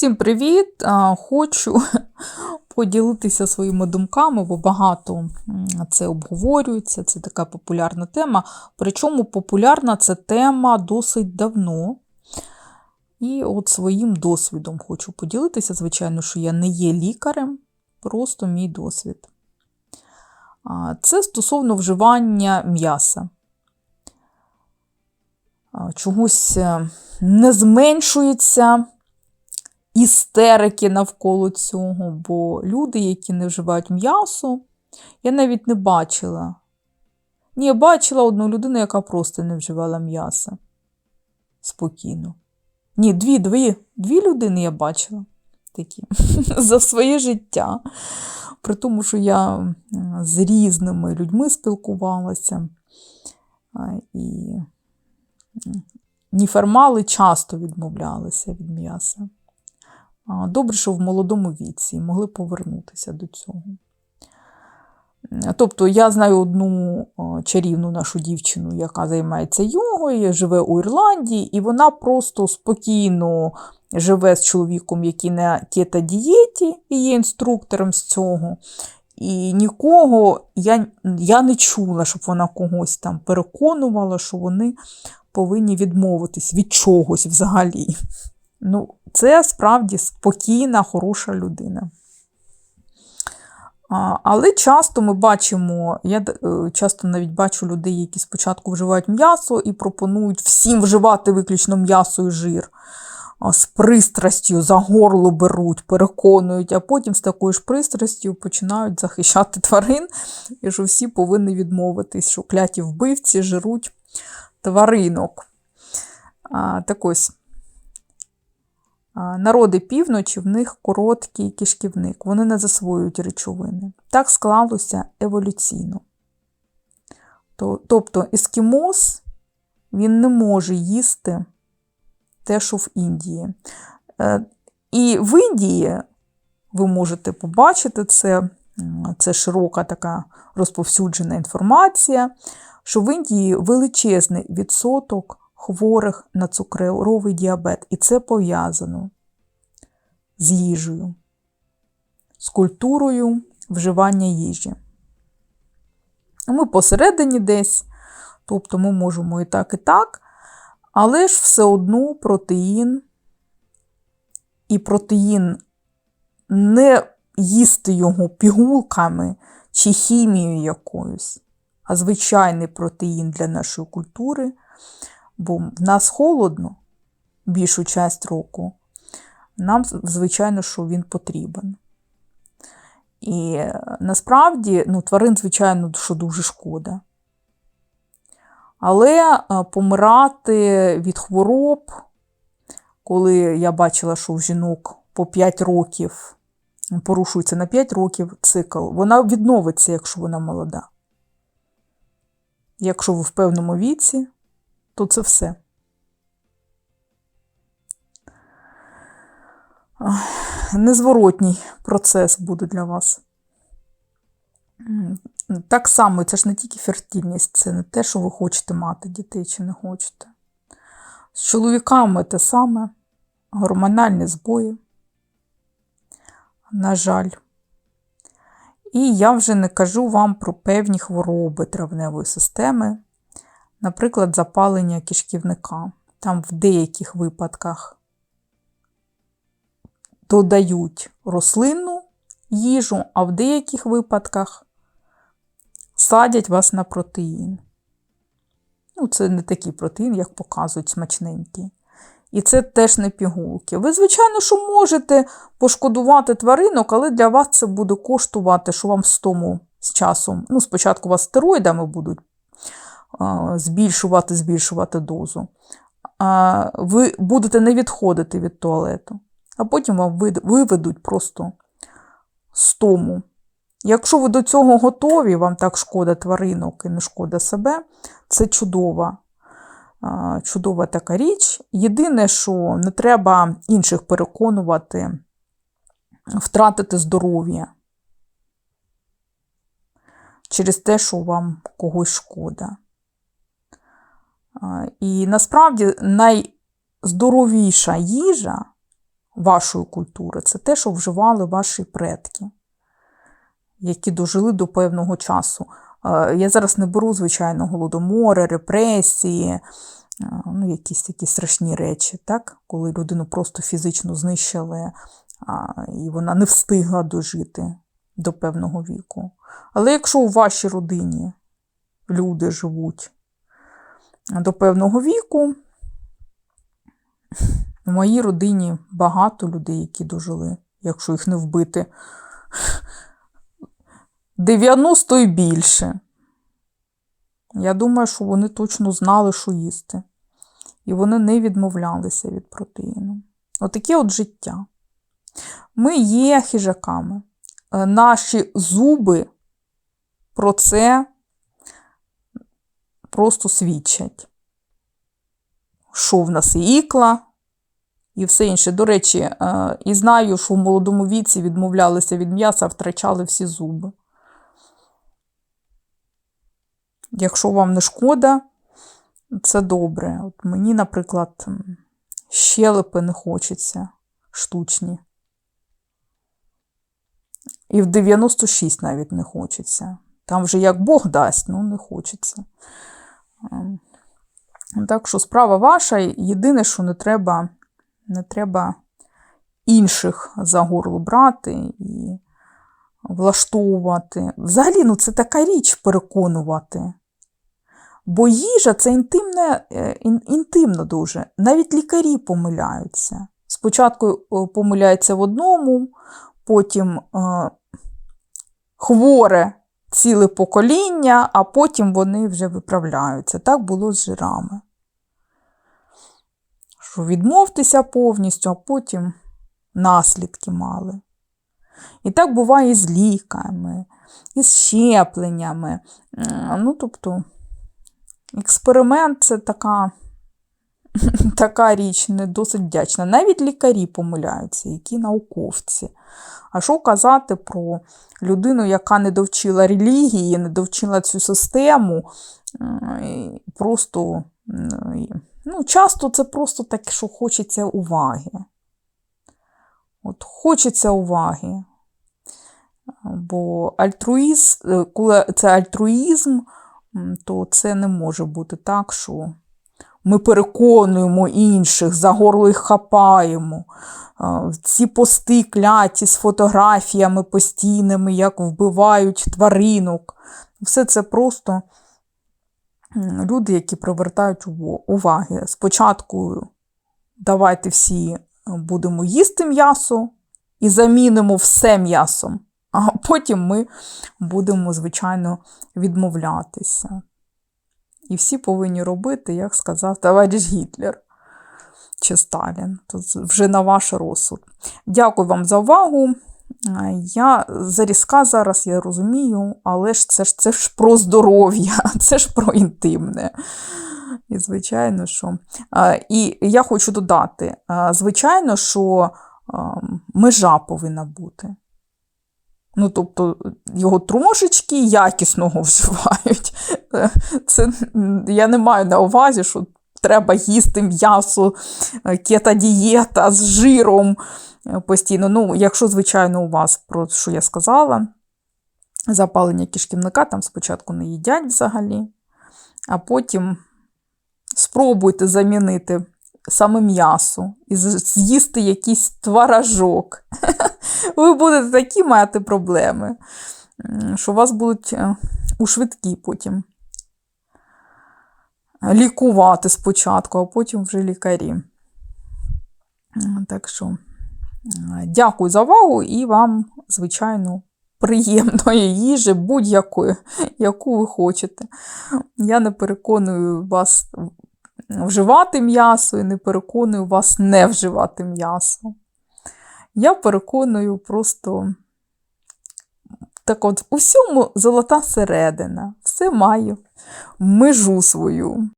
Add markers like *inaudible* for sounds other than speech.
Всім привіт! Хочу *laughs* поділитися своїми думками, бо багато це обговорюється, це така популярна тема. Причому популярна ця тема досить давно. І от своїм досвідом хочу поділитися. Звичайно, що я не є лікарем, просто мій досвід. Це стосовно вживання м'яса. Чогось е, не зменшується істерики навколо цього, бо люди, які не вживають м'ясо, я навіть не бачила. Ні, я бачила одну людину, яка просто не вживала м'яса. Спокійно. Ні, дві, дві, дві людини я бачила такі *laughs* за своє життя. При тому, що я з різними людьми спілкувалася. І м, неформали часто відмовлялися від м'яса. Добре, що в молодому віці могли повернутися до цього. Тобто я знаю одну чарівну нашу дівчину, яка займається йогою, живе у Ірландії, і вона просто спокійно живе з чоловіком, який на кето-дієті і є інструктором з цього. І нікого я, я не чула, щоб вона когось там переконувала, що вони повинні відмовитись від чогось взагалі. Ну, це справді спокійна, хороша людина. Але часто ми бачимо, я е, часто навіть бачу людей, які спочатку вживають м'ясо і пропонують всім вживати виключно м'ясо і жир. З пристрастю за горло беруть, переконують, а потім з такою ж пристрастю починають захищати тварин, і що всі повинні відмовитись, що кляті вбивці жируть тваринок. А, Так ось. Народи півночі, в них короткий кишківник, вони не засвоюють речовини. Так склалося еволюційно. Тобто ескімос він не може їсти те, що в Індії. Е, І в Індії ви можете побачити це, це широка така розповсюджена інформація, що в Індії величезний відсоток хворих на цукровий діабет, і це пов'язано з їжею, з культурою вживання їжі. Ми посередині десь, тобто ми можемо і так, і так, але ж все одно протеїн, і протеїн не їсти його пігулками чи хімією якоюсь, а звичайний протеїн для нашої культури бо в нас холодно більшу часть року, нам, звичайно, що він потрібен. І е, насправді ну, тварин, звичайно, що дуже шкода. Але е, помирати від хвороб, коли я бачила, що в жінок по 5 років порушується на 5 років цикл, вона відновиться, якщо вона молода. Якщо ви в певному віці, то це все. Незворотній процес буде для вас. Так само, це ж не тільки фертильність, це не те, що ви хочете мати дітей чи не хочете. З чоловіками те саме, гормональні збої, на жаль. І я вже не кажу вам про певні хвороби травневої системи, наприклад, запалення кишківника. Там в деяких випадках додають рослинну їжу, а в деяких випадках садять вас на протеїн. Ну, це не такий протеїн, як показують смачненький. І це теж не пігулки. Ви, звичайно, що можете пошкодувати тваринок, але для вас це буде коштувати, що вам з тому з часом. Ну, спочатку вас стероїдами будуть збільшувати, збільшувати дозу. Ви будете не відходити від туалету, а потім вам виведуть просто з тому. Якщо ви до цього готові, вам так шкода тваринок і не шкода себе, це чудова, чудова така річ. Єдине, що не треба інших переконувати, втратити здоров'я через те, що вам когось шкода. І насправді найздоровіша їжа вашої культури. Це те, що вживали ваші предки, які дожили до певного часу. Я зараз не беру, звичайно, голодомори, репресії, ну, якісь такі страшні речі, так? коли людину просто фізично знищили, і вона не встигла дожити до певного віку. Але якщо у вашій родині люди живуть до певного віку, в моїй родині багато людей, які дожили, якщо їх не вбити. 90 і більше. Я думаю, що вони точно знали, що їсти. І вони не відмовлялися від протеїну. Отаке от життя. Ми є хижаками. Е, Наші зуби про це просто свідчать. Що в нас і ікла, і все інше. До речі, е, і знаю, що в молодому віці відмовлялися від м'яса, втрачали всі зуби. Якщо вам не шкода, це добре. От мені, наприклад, щелепи не хочеться штучні. І в 96 навіть не хочеться. Там вже як Бог дасть, ну не хочеться. Ем, Так що справа ваша. Єдине, що не треба, не треба інших за горло брати і влаштовувати. Взагалі, ну це така річ переконувати. Бо їжа це інтимне, е, ін- інтимно дуже. Навіть лікарі помиляються. Спочатку е, помиляються в одному, потім е, хворе ціле покоління, а потім вони вже виправляються. Так було з жирами. Що відмовтеся повністю, а потім наслідки мали. І так буває і з ліками, і з щепленнями. Ну, тобто, експеримент це така, *laughs* така річ не досить вдячна. Навіть лікарі помиляються, які науковці. А що казати про людину, яка не довчила релігії, не довчила цю систему, просто ну, часто це просто таке, що хочеться уваги. От хочеться уваги. Бо альтруїзм, е, коли це альтруїзм, то це не може бути так, що ми переконуємо інших, за горло їх хапаємо. Ці пости кляті з фотографіями постійними, як вбивають тваринок. Все це просто люди, які привертають уваги. Спочатку давайте всі будемо їсти м'ясо і замінимо все м'ясом, а потім ми будемо, звичайно, відмовлятися. І всі повинні робити, як сказав товариш Гітлер чи Сталін. Тут вже на ваш розсуд. Дякую вам за увагу. Я зарізка зараз, я розумію, але ж це ж це ж про здоров'я, *laughs* це ж про інтимне. І, звичайно, що. І я хочу додати: звичайно, що межа повинна бути. Ну, тобто, його трошечки якісного *laughs* вживають. Це я не маю на увазі, що треба їсти м'ясо, е, кета-дієта з жиром е, постійно. Ну, якщо, звичайно, у вас, про що я сказала, запалення кишківника, там спочатку не їдять взагалі, а потім спробуйте замінити саме м'ясо і з'їсти якийсь творожок. *laughs* Ви будете такі мати проблеми, що вас будуть е, у швидкі потім лікувати спочатку, а потім вже лікарі. Так що е, дякую за увагу і вам, звичайно, приємної їжі, будь-якої, яку ви хочете. Я не переконую вас вживати м'ясо і не переконую вас не вживати м'ясо. Я переконую просто так от у всьому золота середина, все маю, межу свою.